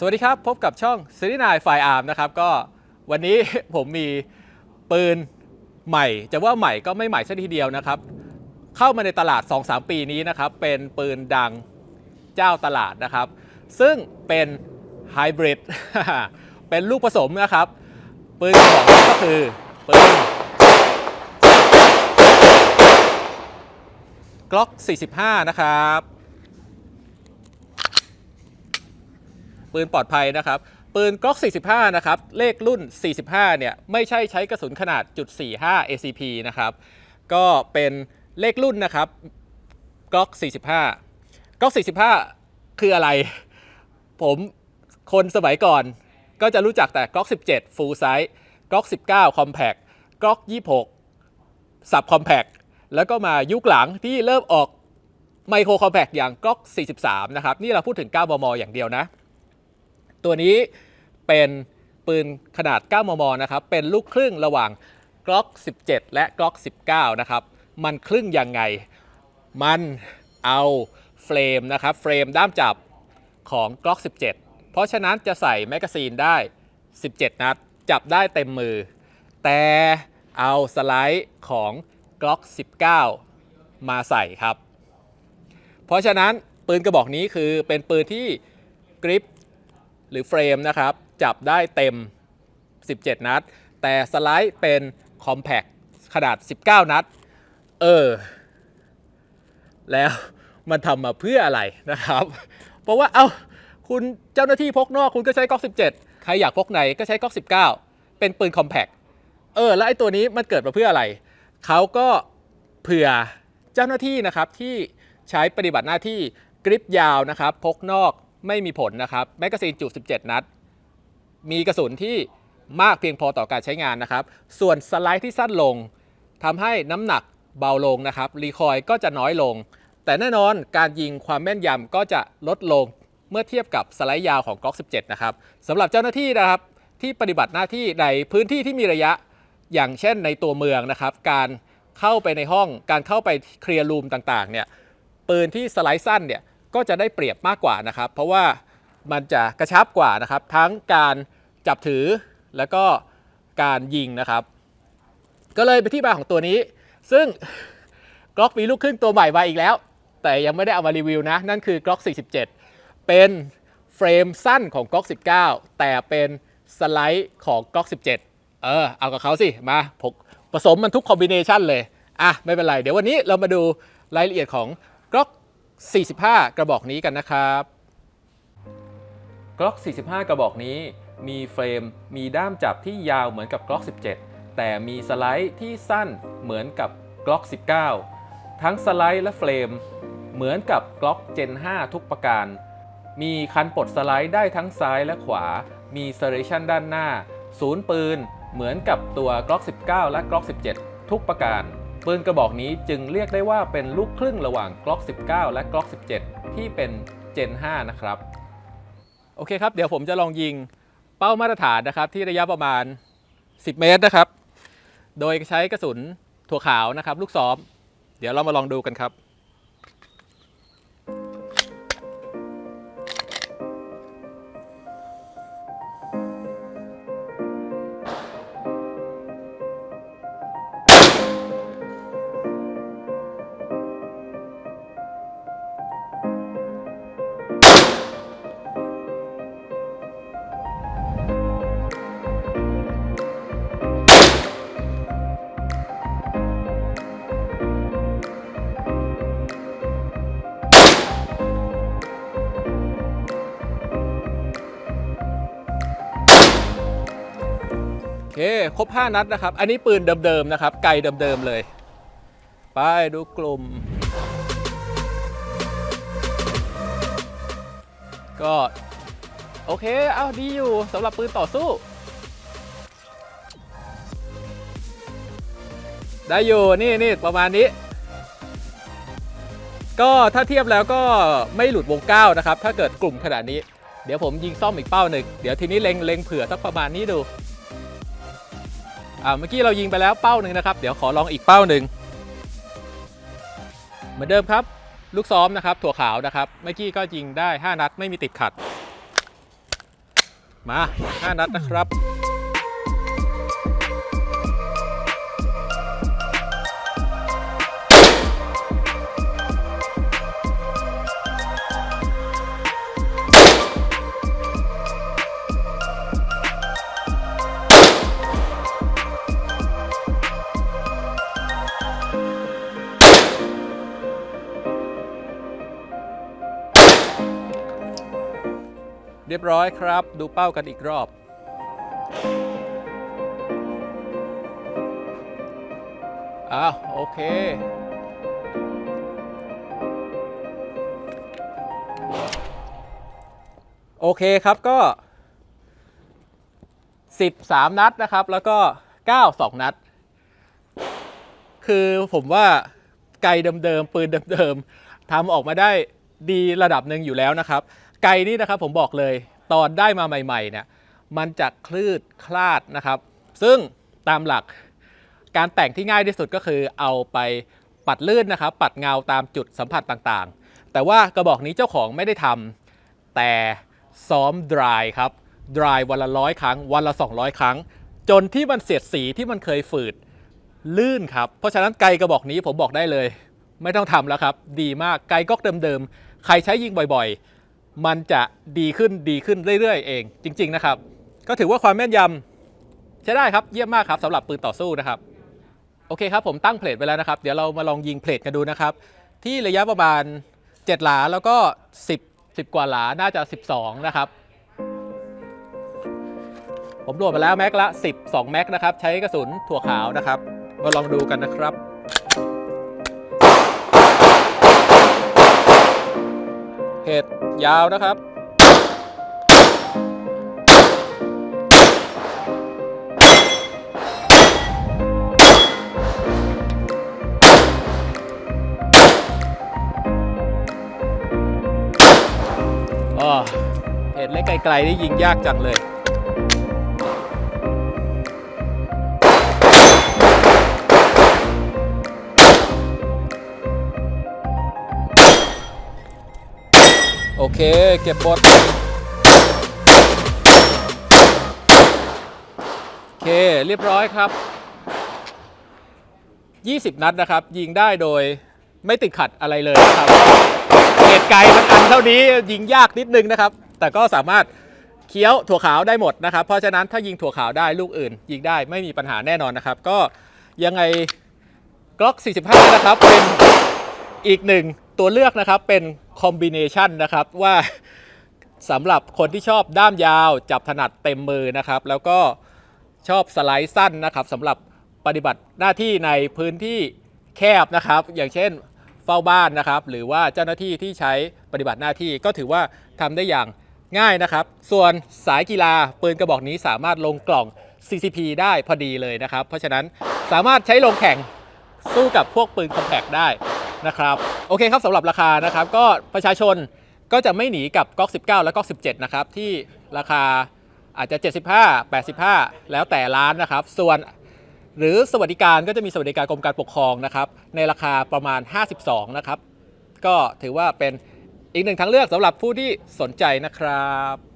สวัสดีครับ พบกับช่องซีรีนายไฟอาร์มนะครับก็วันนี้ ผมมีปืนใหม่ จะว่าใหม่ก็ไม่ใหม่ซะทีเดียวนะครับ เข้ามาในตลาด 2-3 ปีนี้นะครับ เป็นปืนดังเจ้าตลาดนะครับ ซึ่งเป็นไฮบริดเป็นลูกผสมนะครับ ปืนกระบอกนี้ก็คือปืนกล็อก45 นะครับ ปืนปลอดภัยนะครับปืนกล็อก 45 นะครับ เลขรุ่น 45 เนี่ย ไม่ใช่ใช้กระสุนขนาดจุด45 ACP นะครับ ก็เป็นเลขรุ่นนะครับกล็อก 45กล็อก 45 คืออะไร ผมคนสมัยก่อนก็จะรู้จักแต่กล็อก 17 full size กล็อก 19 compact กล็อก 26สับคอมแพกแล้วก็มายุคหลังที่เริ่มออกไมโครคอมแพกอย่างกล็อก 43 นะครับ นี่เราพูดถึง 9 มม อย่างเดียวนะ ตัวนี้เป็นปืนขนาด 9 มม นะครับ เป็นลูกครึ่งระหว่างกล็อก17 และกล็อก19 นะครับ มันครึ่งยังไง มันเอาเฟรมนะครับ เฟรมด้ามจับของกล็อก17 เพราะฉะนั้นจะใส่แมกกาซีนได้ 17 นัด จับได้เต็มมือ แต่เอาสไลด์ของ Glock 19 มาใส่ครับ เพราะฉะนั้นปืนกระบอกนี้คือเป็นปืนที่กริป หรือเฟรมนะครับ จับได้เต็ม 17 นัด แต่สไลด์เป็นคอมแพ t ขนาด 19 นัด เออ แล้วมันทำมาเพื่ออะไรนะครับ เพราะว่า เอา้า คุณเจ้าหน้าที่พกนอกคุณก็ใช้ก๊อก 17 ใครอยากพกไหนก็ใช้ก๊อก 19 เป็นปืนคอมแพ t เออ แล้วไอ้ตัวนี้มันเกิดมาเพื่ออะไร เขาก็เผื่อเจ้าหน้าที่นะครับที่ใช้ปฏิบัติหน้าที่กริปยาวนะครับ พกนอก ไม่มีผลนะครับแมกกาซีนจุ17 นัด มีกระสุนที่มากเพียงพอต่อการใช้งานนะครับ ส่วนสไลด์ที่สั้นลงทำให้น้ำหนักเบาลงนะครับรีคอยก็จะน้อยลง แต่แน่นอนการยิงความแม่นยำก็จะลดลงเมื่อเทียบกับสไลด์ยาวของกล็อก17 นะครับสำหรับเจ้าหน้าที่นะครับที่ปฏิบัติหน้าที่ในพื้นที่ที่มีระยะอย่างเช่นในตัวเมืองนะครับ การเข้าไปในห้องการเข้าไปเคลียร์รูมต่างๆเนี่ยปืนที่สไลด์สั้นเนี่ย ก็จะได้เปรียบมากกว่านะครับ เพราะว่ามันจะกระชับกว่านะครับ ทั้งการจับถือแล้วก็การยิงนะครับ ก็เลยเป็นที่มาของตัวนี้ ซึ่งกล็อกมีลูกครึ่งตัวใหม่มาอีกแล้ว แต่ยังไม่ได้เอามารีวิวนะ นั่นคือกล็อก47 เป็นเฟรมสั้นของกล็อก19 แต่เป็นสไลด์ของกล็อก17 เออ เอากับเขาสิ มาผผสมมันทุกคอมบิเนชันเลย อะ ไม่เป็นไร เดี๋ยววันนี้เรามาดูรายละเอียดของกล็อก 45 กระบอกนี้กันนะครับกล็อก45 กระบอกนี้มีเฟรม มีด้ามจับที่ยาวเหมือนกับกล็อก17 แต่มีสไลด์ที่สั้นเหมือนกับกล็อก19 ทั้งสไลด์และเฟรม เหมือนกับกล็อก Gen 5 ทุกประการ มีคันปลดสไลด์ได้ทั้งซ้ายและขวา มีเซเรชันด้านหน้า ศูนย์ปืน เหมือนกับตัวกล็อก19 และกล็อก17 ทุกประการ ปืนกระบอกนี้จึงเรียกได้ว่าเป็นลูกครึ่งระหว่างกล็อก19 และกล็อก17 ที่เป็น Gen 5 นะครับ โอเคครับ เดี๋ยวผมจะลองยิงเป้ามาตรฐานนะครับ ที่ระยะประมาณ 10 เมตรนะครับ โดยใช้กระสุนถั่วขาวนะครับ ลูกซ้อม เดี๋ยวเรามาลองดูกันครับ เคครบ 5 นัดนะครับ อันนี้ปืนเดิมๆนะครับ ไกลเดิมๆเลย ไปดูกลุ่ม ก็ โอเค เอาดีอยู่สำหรับปืนต่อสู้ ได้อยู่ นี่นี่ประมาณนี้ ก็ถ้าเทียบแล้วก็ไม่หลุดวงเก้านะครับ ถ้าเกิดกลุ่มขนาดนี้ เดี๋ยวผมยิงซ่อมอีกเป้าหนึ่ง เดี๋ยวทีนี้เล็งเล็งเผื่อสักประมาณนี้ดู อ่าเมื่อกี้เรายิงไปแล้วเป้าหนึ่งนะครับ เดี๋ยวขอลองอีกเป้าหนึ่งเหมือนเดิมครับ ลูกซ้อมนะครับ ถั่วขาวนะครับ เมื่อกี้ก็ยิงได้ 5 นัดไม่มีติดขัด มาห้านัดนะครับ เรียบร้อยครับ ดูเป้ากันอีกรอบ อ้าว โอเค โอเคครับก็ 13 นัดนะครับ แล้วก็ 9 2 นัด คือผมว่าไกลเดิมๆ ปืนเดิมๆทำออกมาได้ดีระดับหนึ่งอยู่แล้วนะครับ ไกลนี่นะครับผมบอกเลยตอนได้มาใหม่ๆเนี่ยมันจะคลืดคลาดนะครับ ซึ่งตามหลักการแต่งที่ง่ายที่สุดก็คือเอาไปปัดลื่นนะครับ ปัดเงาตามจุดสัมผัสต่างๆ แต่ว่ากระบอกนี้เจ้าของไม่ได้ทำแต่ซ้อมดรายครับดรายวันละร้อยครั้ง วันละ 200 ครั้ง จนที่มันเสียดสีที่มันเคยฝืดลื่นครับ เพราะฉะนั้นไกลกระบอกนี้ผมบอกได้เลย ไม่ต้องทำแล้วครับ ดีมากไกลก๊อกเดิมๆ ใครใช้ยิงบ่อยๆ มันจะดีขึ้นดีขึ้นเรื่อยๆ เองจริง ๆ นะครับ ก็ถือว่าความแม่นยำใช้ได้ครับเยี่ยมมากครับสำหรับปืนต่อสู้นะครับ โอเคครับผมตั้งเพลทไว้แล้วนะครับ เดี๋ยวเรามาลองยิงเพลทกันดูนะครับ ที่ระยะประมาณ 7 หลาแล้วก็ 10 10 กว่าหลาน่าจะ 12 นะครับ ผมโหลดมาแล้วแม็กละ12แม็กนะครับ ใช้กระสุนถั่วขาวนะครับ มาลองดูกันนะครับ เหตุยาวนะครับอ๋อเหตุเล็กไกลๆนี่ยิงยากจังเลย โอเค เก็บบทโอเค เรียบร้อยครับ 20 นัดนะครับ ยิงได้โดยไม่ติดขัดอะไรเลยนะครับเหตุไกลมันอันเท่านี้ยิงยากนิดนึงนะครับ แต่ก็สามารถเคี้ยวถั่วขาวได้หมดนะครับ เพราะฉะนั้นถ้ายิงถั่วขาวได้ลูกอื่น ยิงได้ไม่มีปัญหาแน่นอนนะครับ ก็ยังไงกล็อก 45 นะครับ เป็นอีกหนึ่งตัวเลือกนะครับเป็น คอมบิเนชันนะครับว่าสำหรับคนที่ชอบด้ามยาว จับถนัดเต็มมือนะครับ แล้วก็ชอบสไลด์สั้นนะครับสำหรับปฏิบัติหน้าที่ในพื้นที่แคบนะครับ อย่างเช่นเฝ้าบ้านนะครับ หรือว่าเจ้าหน้าที่ที่ใช้ปฏิบัติหน้าที่ก็ถือว่าทำได้อย่างง่ายนะครับ ส่วนสายกีฬาปืนกระบอกนี้สามารถลงกล่อง CCP ได้พอดีเลยนะครับ เพราะฉะนั้นสามารถใช้ลงแข่งสู้กับพวกปืนคอมแพกได้ นะครับโอเคครับสำหรับราคานะครับก็ประชาชนก็จะไม่หนีกับก๊อก19 และก๊อก17 นะครับ ที่ราคาอาจจะ 75 85 แล้วแต่ร้านนะครับ ส่วนหรือสวัสดิการก็จะมีสวัสดิการกรมการปกครองนะครับ ในราคาประมาณ 52 นะครับ ก็ถือว่าเป็นอีกหนึ่งทางเลือกสำหรับผู้ที่สนใจนะครับ